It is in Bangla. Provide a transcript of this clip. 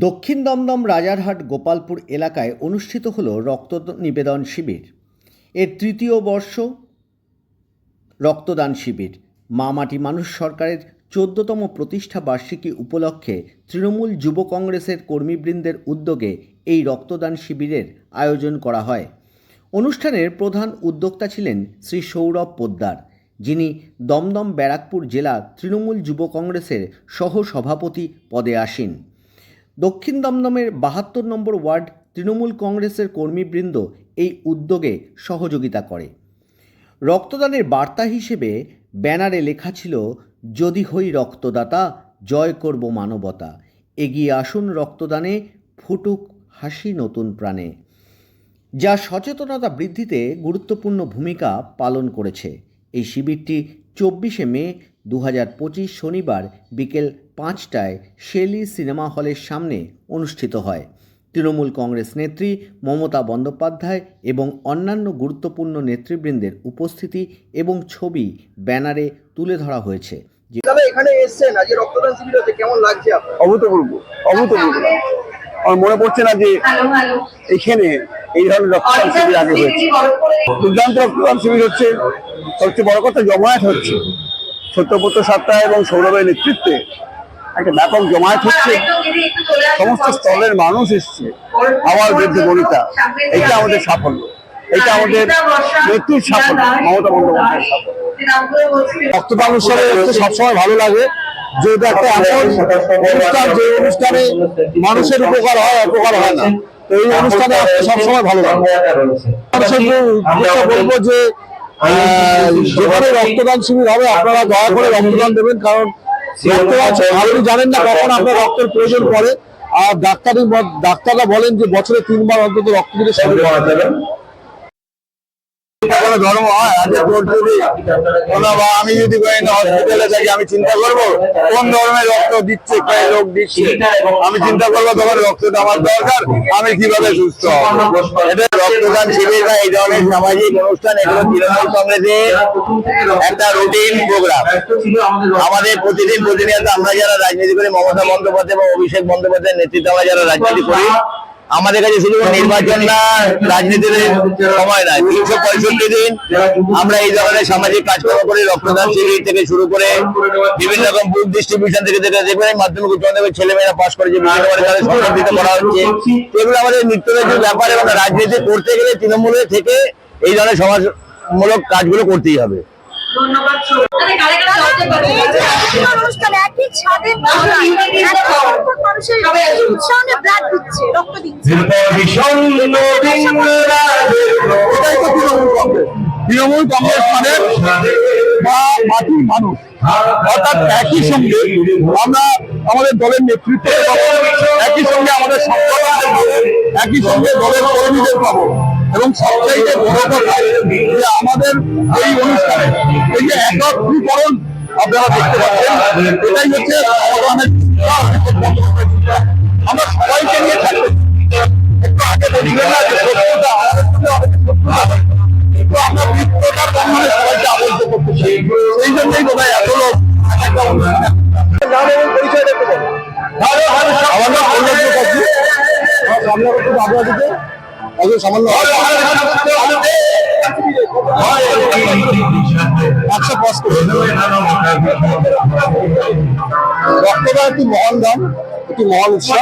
দক্ষিণ দমদম রাজারহাট গোপালপুর এলাকায় অনুষ্ঠিত হল রক্ত নিবেদন শিবির। এর তৃতীয় বর্ষ রক্তদান শিবির। মা মাটি মানুষ সরকারের চোদ্দতম প্রতিষ্ঠা বার্ষিকী উপলক্ষে তৃণমূল যুব কংগ্রেসের কর্মীবৃন্দের উদ্যোগে এই রক্তদান শিবিরের আয়োজন করা হয়। অনুষ্ঠানের প্রধান উদ্যোক্তা ছিলেন শ্রী সৌরভ পোদ্দার, যিনি দমদম ব্যারাকপুর জেলা তৃণমূল যুব কংগ্রেসের সহ সভাপতি পদে আসীন। দক্ষিণ দমদমের বাহাত্তর নম্বর ওয়ার্ড তৃণমূল কংগ্রেসের কর্মীবৃন্দ এই উদ্যোগে সহযোগিতা করে। রক্তদানের বার্তা হিসেবে ব্যানারে লেখা ছিল, যদি হই রক্তদাতা, জয় করব মানবতা। এগিয়ে আসুন রক্তদানে, ফুটুক হাসি নতুন প্রাণে। যা সচেতনতা বৃদ্ধিতে গুরুত্বপূর্ণ ভূমিকা পালন করেছে। এই শিবিরটি চব্বিশে মে দু শনিবার বিকেল পাঁচটায় শেলি সিনেমা হলের সামনে অনুষ্ঠিত হয়। তৃণমূল কংগ্রেস নেত্রী মমতা বন্দ্যোপাধ্যায় এবং অন্যান্য গুরুত্বপূর্ণ নেতৃবৃন্দের উপস্থিতি এবং ছবি ব্যানারে তুলে ধরা হয়েছে। যে এখানে এসছেন আজকে রক্তদান শিবির হচ্ছে কেমন লাগছে অভূতপূর্ব অভূতপূর্ব। আমার মনে পড়ছে না যে এখানে এই ধরনের রক্তদান শিবির আগে হয়েছে। দুর্দান্ত রক্তদান শিবির হচ্ছে সবচেয়ে বড় কথা জমায়েত হচ্ছে। সত্যপত্র সাতটা এবং সৌরভের নেতৃত্বে একটা ব্যাপক জমায়েত হচ্ছে। সমস্ত স্তরের মানুষ এসছে। আমার বিরুদ্ধে বনিতা। এটা আমাদের সাফল্য। এটা আমাদের নেত্রীর সাফল্য, মমতা বন্দ্যোপাধ্যায়ের সাফল্য। রক্তদান উৎসবে সবসময় ভালো লাগে যেহেতু একটা অনুষ্ঠান, যে অনুষ্ঠানে মানুষের উপকার হয়, অপকার হয় না। তো এই অনুষ্ঠানে আসতে সবসময় ভালো লাগে। বলব যে যেখানে রক্তদান শিবির হবে, আপনারা দয়া করে রক্তদান দেবেন, কারণ রক্তদান আপনি জানেন না কখন আপনার রক্তের প্রয়োজন পড়ে। আর ডাক্তারি ডাক্তাররা বলেন যে বছরে তিনবার অন্তত রক্ত দিলে শরীর করা যাবে কোনো ধর্ম হয় আজকে তোর যদি বা আমি যদি হসপিটালে থাকি, আমি চিন্তা করব, কোন ধর্মের রক্ত দিচ্ছে, কে লোক দিচ্ছে? আমি চিন্তা করব তখন রক্তটা আমার দরকার, আমি কীভাবে সুস্থ এটা রক্তদান শিবির বা এই ধরনের সামাজিক অনুষ্ঠান, এগুলো তৃণমূল কংগ্রেসের একটা রুটিন প্রোগ্রাম আমাদের প্রতিদিন প্রতিনিয়ত আমরা যারা রাজনীতি করি, মমতা বন্দ্যোপাধ্যায় এবং অভিষেক বন্দ্যোপাধ্যায়ের নেতৃত্বে আমরা যারা রাজনীতি করি আমাদের কাছে শুধু নির্বাচন না রাজনীতির সময় নয় তিনশো পঁয়ষট্টি দিন আমরা এই ধরনের সামাজিক কাজকর্ম করি রক্তদান শিবির থেকে শুরু করে বিভিন্ন রকম বুক ডিস্ট্রিবিউশন থেকে থেকে দেখবেন মাধ্যমিক উচ্চ মাধ্যমিক ছেলেমেয়েরা পাশ করে যে বিভিন্ন করে তাদের সম্মানিত করা হচ্ছে এগুলো আমাদের নিত্যনৈতিক ব্যাপার এবং রাজনীতি করতে গেলে তৃণমূলের থেকে এই ধরনের সমাজমূলক কাজগুলো করতেই হবে। ধন্যবাদ মানুষের উৎসাহনে ব্লাড দিচ্ছে রক্ত দিচ্ছে। তৃণমূল কংগ্রেস। মানে মা মাটির মানুষ। অর্থাৎ একই সঙ্গে আমরা আমাদের দলের নেতৃত্ব একই সঙ্গে আমাদের একই সঙ্গে দলের কর্মীদের পাবো। এবং সবচাইতে বড় কথা যে আমাদের এই অনুষ্ঠানে এই যে একত্রীকরণ আপনারা দেখতে পাচ্ছেন এটাই হচ্ছে সমাধানের আমরা সবাইকে নিয়ে থাকতে একটু আগে বলছিলেন না যে সত্যতা আমাদের সঙ্গে অনেকে শত্রুতা কিন্তু আমরা মিত্রতার বন্ধনে সবাইকে আবদ্ধ করতে চাই। সেই জন্যই বোধ হয় এত লোক নাম এবং পরিচয় দেখতে পাবো। আমার নাম কল্যাণ মুখার্জি সামনে একজন সামান্য একশো পাঁচ করে রক্তদান একটি মহান দাম একটি মহান উৎসব